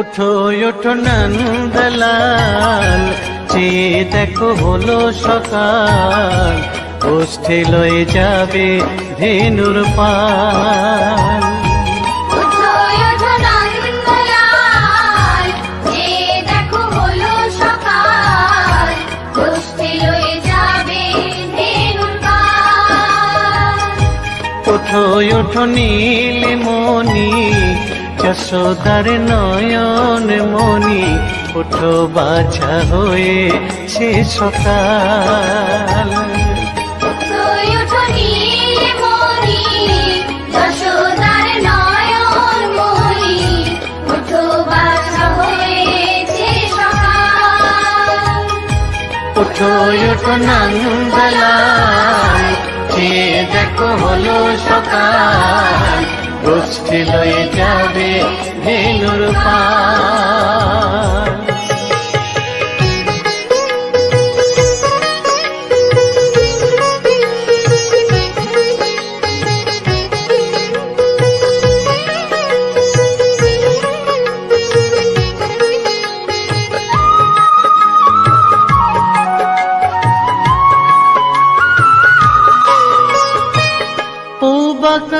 নন্দলাল চেয়ে ওঠো ওঠো নন্দলাল যে দেখো হলো সকাল। গোষ্ঠী লয়ে যাবে ধেনুর পাল। ওঠো ওঠো নীল মনি যশোদার নয়ন মনি ওঠো বাছা হয়ে সে সকাল। ওঠো ওঠো নন্দলাল যে দেখো হলো সকাল। গোষ্ঠী লয়ে যাবে ধেনুর পাল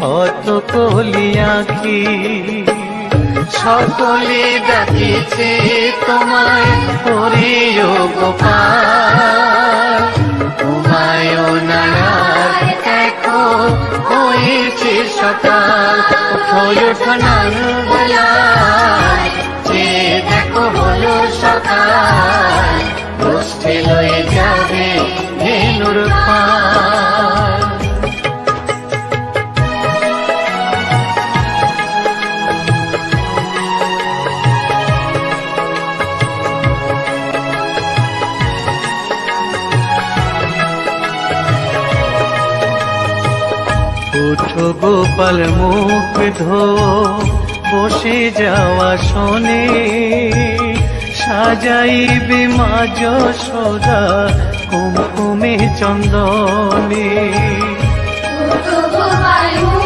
কত কলি আঁকি সকলে ডাকিছে তোমায় তোমায় হয়েছে সকাল। ওঠো ওঠো নন্দলাল যে দেখো হলো সকাল। গোষ্ঠী লয়ে যাবে পাল উঠো গোপাল মুখ ধো বসে যাওয়া শোনে। সাজাইবে মাজ সদা কুমকুমে চন্দনে। গোপাল মুখ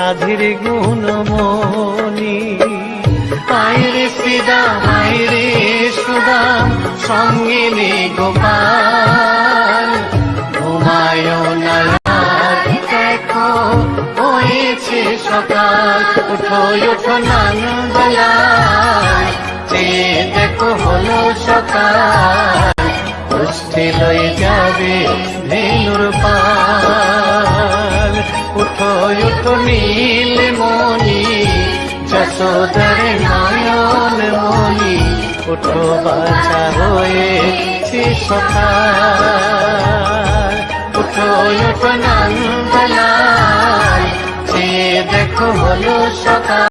সাধীর গুণমণি আইরে সিদা আইরে সুদাম, সঙ্গে নে গোপাল। ঘুমায় না হয়েছে সকাল। উঠো উঠো নন্দলাল যে দেখো হলো সকাল। পাল উঠো উঠো নীল মনি যশোদর নয়ন মনি উঠো বাছা হয়ে সকাল। উঠো উঠো নন্দলাল যে দেখো হলো সকাল।